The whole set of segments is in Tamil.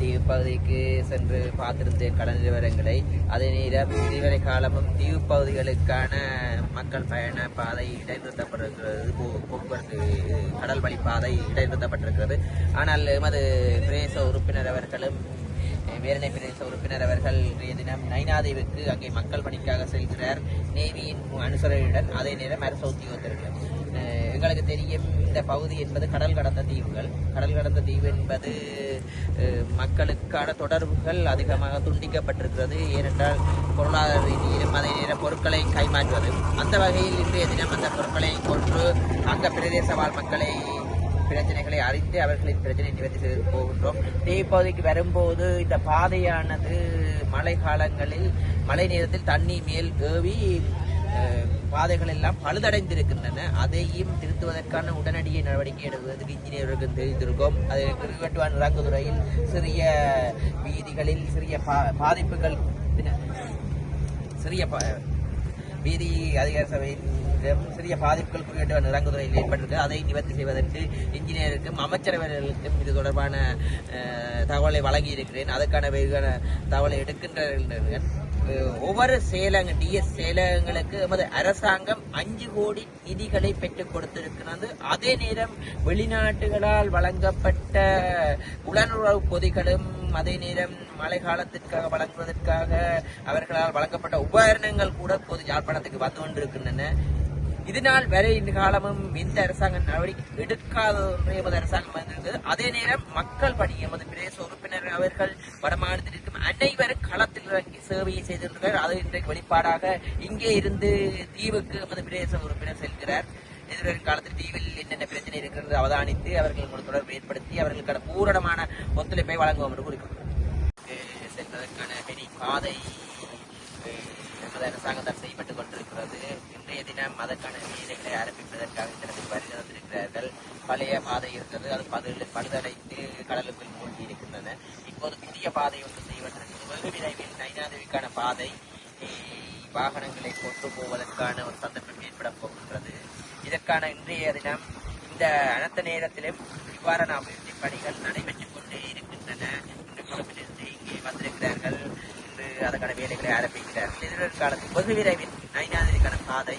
தீவு பகுதிக்கு சென்று பார்த்திருந்தேன் கடல் நிலவரங்களை அதே நேரம் இதுவரை காலமும் தீவு பகுதிகளுக்கான மக்கள் பயண பாதை இடைநிறுத்தப்பட்டிருக்கிறது. போக்குவரத்து கடல் வழி பாதை இடைநிறுத்தப்பட்டிருக்கிறது. ஆனால் எமது பிரதேச உறுப்பினர் அவர்களும் வேலனை பிரதேச உறுப்பினர் அவர்கள் இன்றைய தினம் நைனாதேவுக்கு அங்கே மக்கள் பணிக்காக செல்கிறார். நேவியின் அனுசரணையுடன் அதே நேரம் அரசு உத்தியோகத்தர்கள். எங்களுக்கு தெரியும் இந்த பகுதி என்பது கடல் கடந்த தீவுகள். கடல் கடந்த தீவு என்பது மக்களுக்கான தொடர்புகள் அதிகமாக துண்டிக்கப்பட்டிருக்கிறது. ஏனென்றால் பொருளாதார ரீதியிலும் அதே நேர பொருட்களை கைமாற்றுவது. அந்த வகையில் இன்றைய தினம் அந்த பொருட்களை கொன்று அந்த பிரதேச வாழ் மக்களை பிரச்சனைகளை அறிந்து அவர்களின் பிரச்சனை நிவர்த்தி செய்து போகின்றோம். இதே பகுதிக்கு வரும்போது இந்த பாதையானது மழை காலங்களில் மழை நேரத்தில் தண்ணி மேல் ஏவி பாதைகள் எல்லாம் பழுதடைந்திருக்கின்றன. அதையும் திருத்துவதற்கான உடனடிய நடவடிக்கை எடுப்பதற்கு இன்ஜினியர்களுக்கு தெரிவித்திருக்கோம் அது கிருவட்டுவான் இறங்குதுறையில் சிறிய வீதிகளில் சிறிய பா- பாதிப்புகள் சிறிய வீதி அதிகார சபையின் சிறிய பாதிப்புகள் குறிப்பிட்ட இறங்குதுறையில் ஏற்பட்டிருக்கு. அதை நிவர்த்தி செய்வதற்கு இன்ஜினியருக்கும் அமைச்சரவர்களுக்கும் இது தொடர்பான தகவலை வழங்கி இருக்கிறேன் அதற்கான வெகுவான தகவலை எடுக்கின்றனர் ஒவ்வொரு சேலங்க டிஎஸ் செயலகங்களுக்கு எமது அரசாங்கம் அஞ்சு கோடி நிதிகளை பெற்றுக் கொடுத்திருக்கிறது. அதே நேரம் வெளிநாட்டுகளால் வழங்கப்பட்ட உடனுறவு பொதிகளும் அதே நேரம் மழை காலத்திற்காக வழங்குவதற்காக அவர்களால் வழங்கப்பட்ட உபகரணங்கள் கூட பொது யாழ்ப்பாணத்துக்கு வந்து கொண்டிருக்கின்றன. இதனால் வரை இந்த காலமும் எந்த அரசாங்கம் நடவடிக்கை எடுக்காத ஒன்று எமது அரசாங்கம் வந்திருந்தது. அதே நேரம் மக்கள் பணி எமது பிரதேச உறுப்பினர் அவர்கள் வடமாநிலத்தில் இருக்கும் அனைவரும் களத்தில் இறங்கி சேவையை செய்திருந்தனர். அது இன்றைக்கு வெளிப்பாடாக இங்கே இருந்து தீவுக்கு எமது பிரதேச உறுப்பினர் செல்கிறார். எதிர்வரும் காலத்தில் தீவில் என்னென்ன பிரச்சனை இருக்கிறது அவதானித்து அவர்கள் ஒரு தொடர்பு ஏற்படுத்தி அவர்களுக்கான பூரணமான ஒத்துழைப்பை வழங்குவோம் என்று கூறிக்கொள்கிறோம். செல்வதற்கான பெரிய பாதை அரசாங்கத்தை நமது அரசாங்கத்தால் செய்யப்பட்டுக் கொண்டிருக்கிறது இன்றைய தினம் அதற்கான வேலைகளை ஆரம்பிப்பதற்காக இந்த இடத்துக்கு பழைய பாதை இருந்தது அது பது பழுதடைந்து கடலுக்குள் மூழ்கி இருக்கின்றன. இப்போது புதிய பாதை ஒன்று செய்வதற்கு வெகு விரைவில் நைனாதேவிக்கான பாதை. வாகனங்களை கொண்டு போவதற்கான ஒரு சந்தர்ப்பம் ஏற்பட போகின்றது. இதற்கான இன்றைய தினம் இந்த அனைத்து நேரத்திலும் இவ்வாறான அபிவிருத்தி பணிகள் நடைபெற்றுக் கொண்டே இருக்கின்றன. இன்று இங்கே வந்திருக்கிறார்கள். இன்று அதற்கான வேலைகளை ஆரம்பிக்கிறார்கள். எதிர்காலத்தில் காலத்தில் வெகு விரைவில் நைனாதிரிக்கான பாதை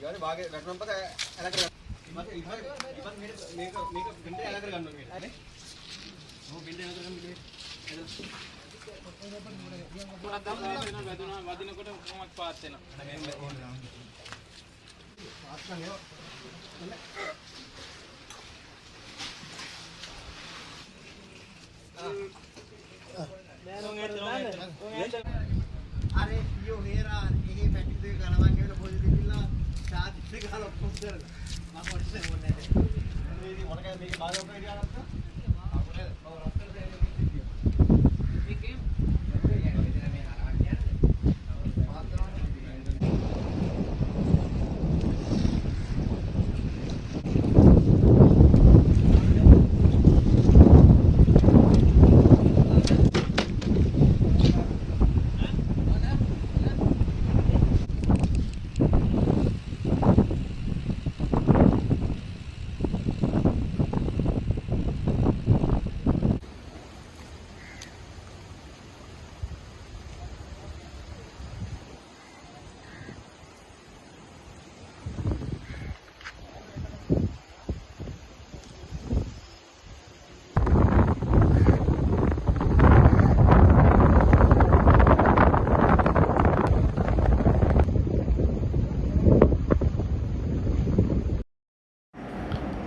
ඉවර වාගේ වැටුනම් පස්සේ ඇල කර ඉතින් ඉතින් ඉතින් මේක මේක මේක බින්දේ ඇල කර ගන්න ඕනේ නේ ඔව් බින්දේ ඇල කර ගන්න බින්දේ පොඩක් දාන්න වෙනවා වැදුනා වදිනකොට කොහොමද පාත් වෙනවා මේ මේ පාත් කරනවා නෑ නෝ නෑ no io vera e mettete il calavagno e lo potete di là charge కాలం పొందారు మాకు వచ్చినాయి ఉన్నాయి ఇది మనకి మీకు బాగా ఉపయోగపడాలంటే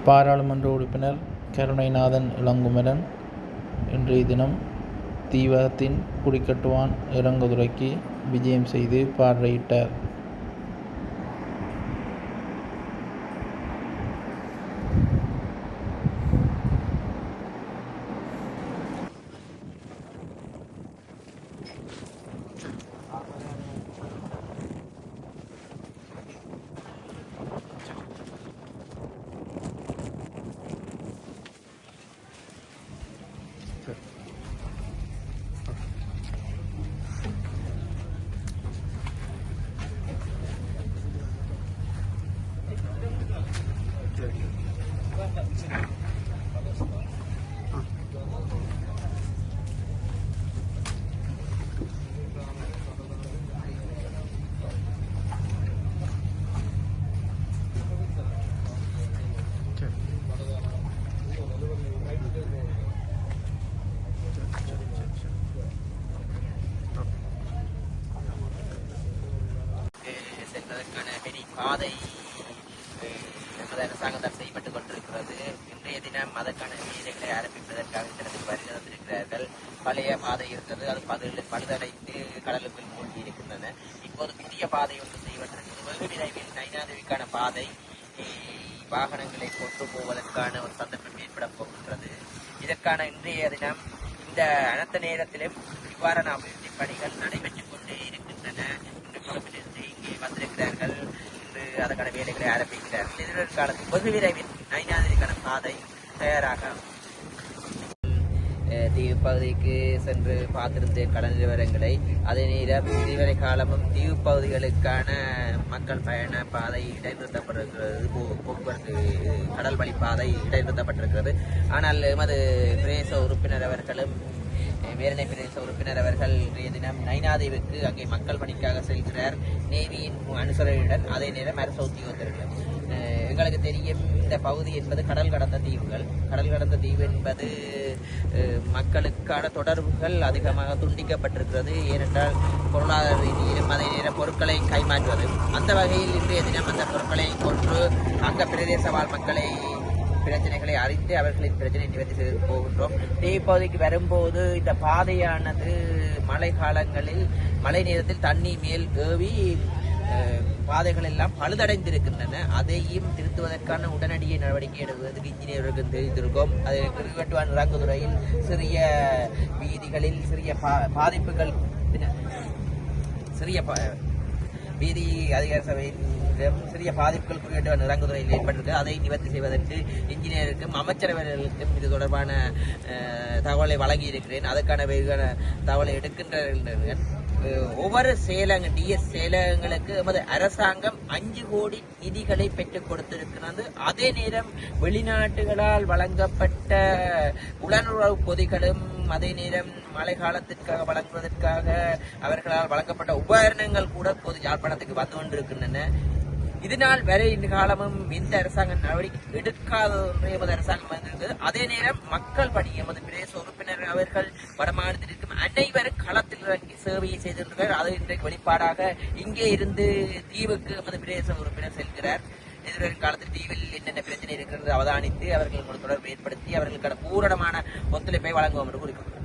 பாராளுமன்ற உறுப்பினர் கருணைநாதன் இளங்குமரன் இன்றைய தினம் தீவகத்தின் குடிக்கட்டுவான் இறங்குதுறைக்கு விஜயம் செய்து பார்வையிட்டார் அஹ் செல்வதற்கான பெரிய பாதை நமது அரசாங்கத்தால் செய்யப்பட்டுக் கொண்டிருக்கிறது. இன்றைய தினம் அதற்கான வேலைகளை ஆரம்பிப்பதற்காக இடத்துக்கு வருகை தந்திருக்கிறார்கள். பழைய பாதை இருந்தது அது பது பழுதடைந்து கடலுக்குள் மூழ்கி இருக்கின்றன இப்போது புதிய பாதை ஒன்று செய்யப்பட்டிருக்கிறது. வெகு விரைவில் நைனாதேவிக்கான பாதை வாகனங்களை கொண்டு போவதற்கான ஒரு சந்தர்ப்பம் ஏற்பட போகின்றது. இதற்கான இன்றைய தினம் இந்த அனைத்த நேரத்திலும் இவ்வாறான அபிவிருத்தி பணிகள் நடைபெற்றுக் கொண்டே இருக்கின்றன. இன்று கொழும்பிலிருந்து இங்கே வந்திருக்கிறார்கள். அதற்கான வேலைகளை ஆரம்பிக்கிறார். எதிர்வரும் காலத்தில் பொது விரைவில் ஐநாதிரிக்கான பாதை தயாராக தீவு பகுதிக்கு சென்று பார்த்திருந்த கடல் நிலவரங்களை அதே நேரம் இதுவரை காலமும் தீவு பகுதிகளுக்கான மக்கள் பயண பாதை இடைநிறுத்தப்பட்டிருக்கிறது. போக்குவரத்து கடல் வழி பாதை இடைநிறுத்தப்பட்டிருக்கிறது. ஆனால் எமது பிரதேச உறுப்பினர் அவர்களும் வேரணை பிரதேச உறுப்பினர் அவர்கள் இன்றைய தினம் நைனாதேவுக்கு அங்கே மக்கள் பணிக்காக செல்கிறார். நேவியின் அனுசரணையுடன் அதே நேரம் அரசு உத்தியோகத்தர்கள் எங்களுக்கு தெரியும் இந்த பகுதி என்பது கடல் கடந்த தீவுகள். கடல் கடந்த தீவு என்பது மக்களுக்கான தொடர்புகள் அதிகமாக துண்டிக்கப்பட்டிருக்கிறது. ஏனென்றால் பொருளாதார ரீதியிலும் அதே நேரம் பொருட்களை கைமாற்றுவது. அந்த வகையில் இன்றைய தினம் அந்த பொருட்களை கொன்று அந்த பிரதேச வாழ் மக்களை பிரச்சனைகளை அறிந்து அவர்களின் பிரச்சனை நிவர்த்தி செய்து போகின்றோம். தீப்பகுதிக்கு வரும்போது இந்த பாதையானது மழை காலங்களில் மழை நேரத்தில் தண்ணி மேல் ஏவி அஹ், பாதைகள் எல்லாம் பழுதடைந்திருக்கின்றன. அதையும் திருத்துவதற்கான உடனடிய நடவடிக்கை எடுப்பதற்கு இன்ஜினியருக்கு தெரிவித்திருக்கோம் அது கிருவட்டுவான் இறங்குதுறையில் சிறிய வீதிகளில் சிறிய பா- பாதிப்புகள் சிறிய வீதி அதிகார சபையின் சிறிய பாதிப்புகள் குறிப்பிட்ட இறங்குதுறையில் ஏற்பட்டிருக்கு. அதை நிவர்த்தி செய்வதற்கு இன்ஜினியருக்கும் அமைச்சரவர்களுக்கும் இது தொடர்பான தகவலை வழங்கி இருக்கிறேன் அதற்கான வெகுவான தகவலை எடுக்கின்றனர் ஒவ்வொரு செயலக டிஎஸ் செயலகங்களுக்கு எமது அரசாங்கம் அஞ்சு கோடி நிதிகளை பெற்றுக் கொடுத்திருக்கிறது. அதே நேரம் வெளிநாட்டுகளால் வழங்கப்பட்ட உடனுறவு பொதிகளும் அதே நேரம் மழை காலத்திற்காக வழங்குவதற்காக அவர்களால் வழங்கப்பட்ட உபகரணங்கள் கூட பொது யாழ்ப்பாணத்துக்கு வந்து கொண்டிருக்கின்றன. இதனால் வரை இந்த காலமும் இந்த அரசாங்கம் நடவடிக்கை எடுக்காத ஒன்று எமது அரசாங்கம் வந்திருந்தது அதே நேரம் மக்கள் பணி எமது பிரதேச உறுப்பினர் அவர்கள் வடமாநிலத்தில் இருக்கும் அனைவரும் களத்தில் இறங்கி சேவையை செய்திருக்கிறார் அது இன்றைக்கு வெளிப்பாடாக இங்கே இருந்து தீவுக்கு எமது பிரதேச உறுப்பினர் செல்கிறார். எதிர்வரும் காலத்தில் தீவில் என்னென்ன பிரச்சனை இருக்கிறது அவதானித்து அவர்கள் தொடர்பு ஏற்படுத்தி அவர்களுக்கான பூரணமான ஒத்துழைப்பை வழங்குவோம் என்று கூறிக்கொள்கிறேன்